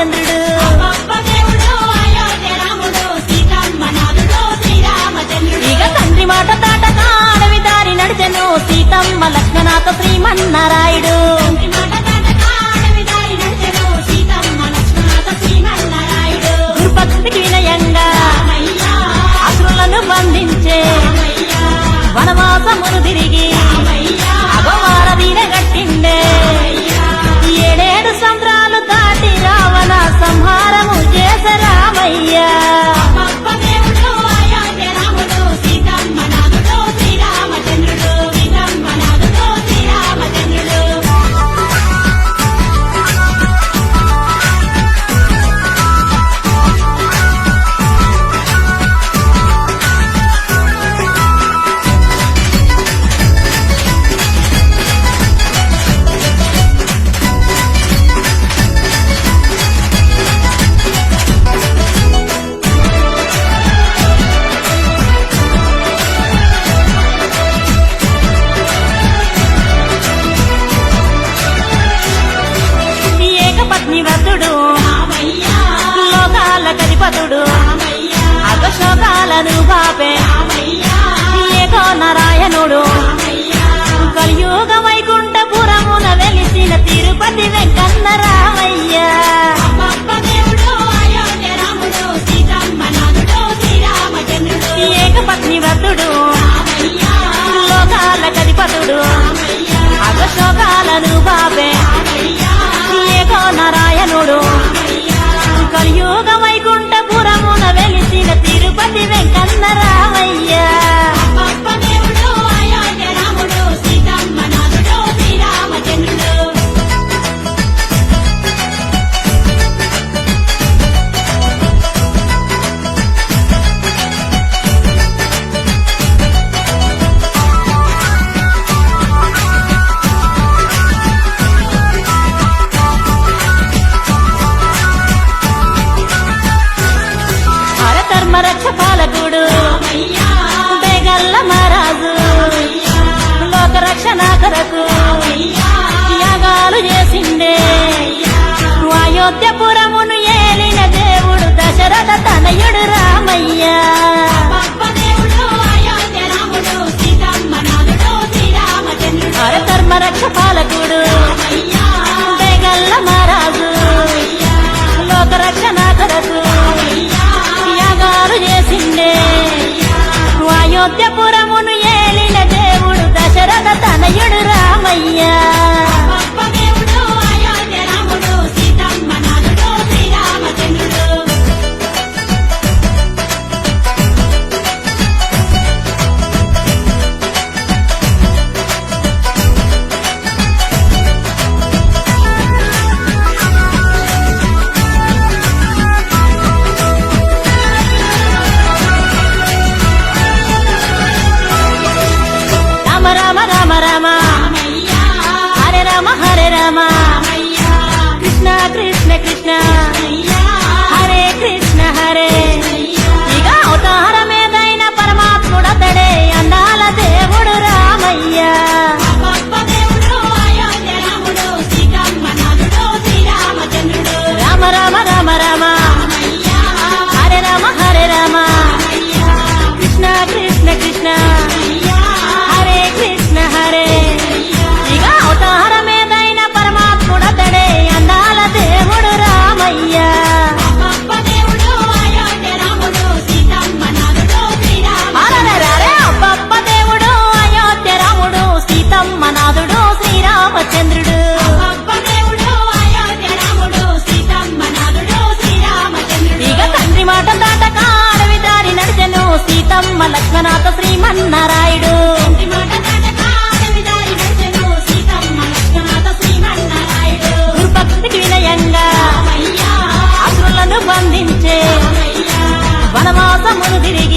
என்றிடு మధ్యపురమును ఏలిన దేవుడు దశరథ తనయుడు రామ రామ రామ. హరే రామ హరే రామ. కృష్ణ కృష్ణ కృష్ణ. హరే కృష్ణ హరే. రంగనాథ శ్రీమన్నారాయుడు. గురుభక్తికి వినయంగా అసురులను బంధించే వనవాసమును తిరిగి